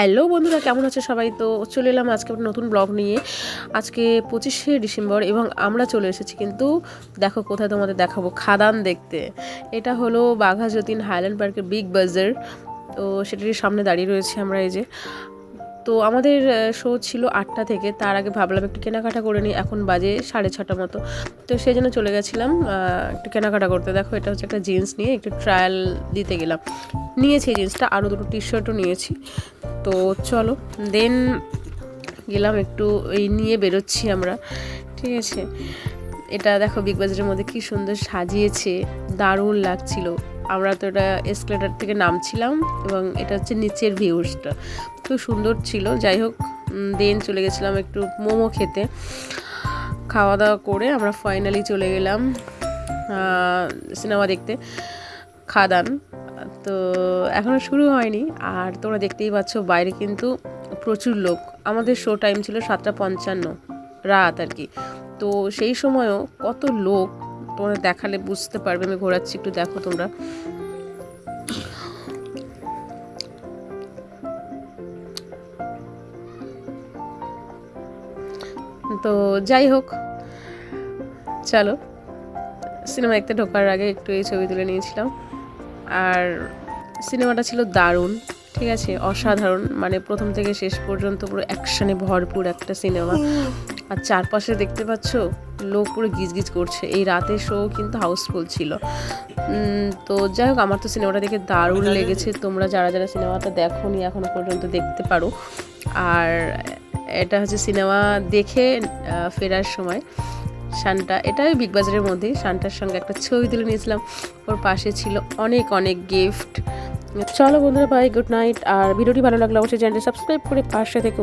Hello বন্ধুরা, কেমন আছে সবাই? তো চলে এলাম আজকে একটা নতুন ব্লগ নিয়ে। আজকে পঁচিশে ডিসেম্বর এবং আমরা চলে এসেছি কিন্তু দেখো কোথায় তোমাদের দেখাবো, খাদান দেখতে। এটা হলো বাঘা যতীন হাইল্যান্ড পার্কের বিগ বাজার। তো সেটারই সামনে দাঁড়িয়ে রয়েছে আমরা এই যে। তো আমাদের শো ছিল আটটা থেকে, তার আগে ভাবলাম একটু কেনাকাটা করে নিই, এখন বাজে সাড়ে ছটা মতো। তো সেই জন্য চলে গেছিলাম একটু কেনাকাটা করতে। দেখো এটা হচ্ছে একটা জিন্স নিয়ে একটু ট্রায়াল দিতে গেলাম। নিয়েছি জিন্সটা, আরও দুটো টি শার্টও নিয়েছি। তো চলো দেন গেলাম একটু এই নিয়ে বেরোচ্ছি আমরা, ঠিক আছে? এটা দেখো বিগ বাজারের মধ্যে কি সুন্দর সাজিয়েছে, দারুণ লাগছিল। আমরা তো এটা এসকেলেটার থেকে নামছিলাম এবং এটা হচ্ছে নিচের ভিউজটা খুব সুন্দর ছিল, যাই হোক দেন চলে গেছিলাম একটু মোমো খেতে। খাওয়া দাওয়া করে আমরা ফাইনালি চলে গেলাম সিনেমা দেখতে, খাদান। তো এখনও শুরু হয়নি। আর তোমরা দেখতেই পাচ্ছ বাইরে কিন্তু প্রচুর লোক। আমাদের শো টাইম ছিল সাতটা পঞ্চান্ন রাত আর কি। তো সেই সময়ও কত লোক তোমরা দেখালে বুঝতে পারবে। আমি ঘোরাচ্ছি, একটু দেখো তোমরা। তো যাই হোক, চলো। সিনেমা দেখতে ঢোকার আগে একটু এই ছবি তুলে নিয়েছিলাম। আর সিনেমাটা ছিল দারুণ ঠিক আছে? অসাধারণ মানে প্রথম থেকে শেষ পর্যন্ত পুরো অ্যাকশনে ভরপুর একটা সিনেমা। আর চারপাশে দেখতে পাচ্ছ লোক পুরো গিজগিজ করছে। এই রাতের শো কিন্তু হাউসফুল ছিল। তো যাই হোক আমার তো সিনেমাটা দেখে দারুণ লেগেছে। তোমরা যারা যারা সিনেমাটা দেখোনি এখনও পর্যন্ত দেখতে পারো। আর এটা হচ্ছে সিনেমা দেখে ফেরার সময়। শানটা এটাই বিগ বাজারের মধ্যেই। শানটার সঙ্গে একটা ছবি তুলে নিয়েছিলাম। ওর পাশে ছিল অনেক অনেক গিফট চলো বন্ধুরা ভাই গুড নাইট আর ভিডিওটি ভালো লাগলে অবশ্যই চ্যানেলটি সাবস্ক্রাইব করে পাশে থেকে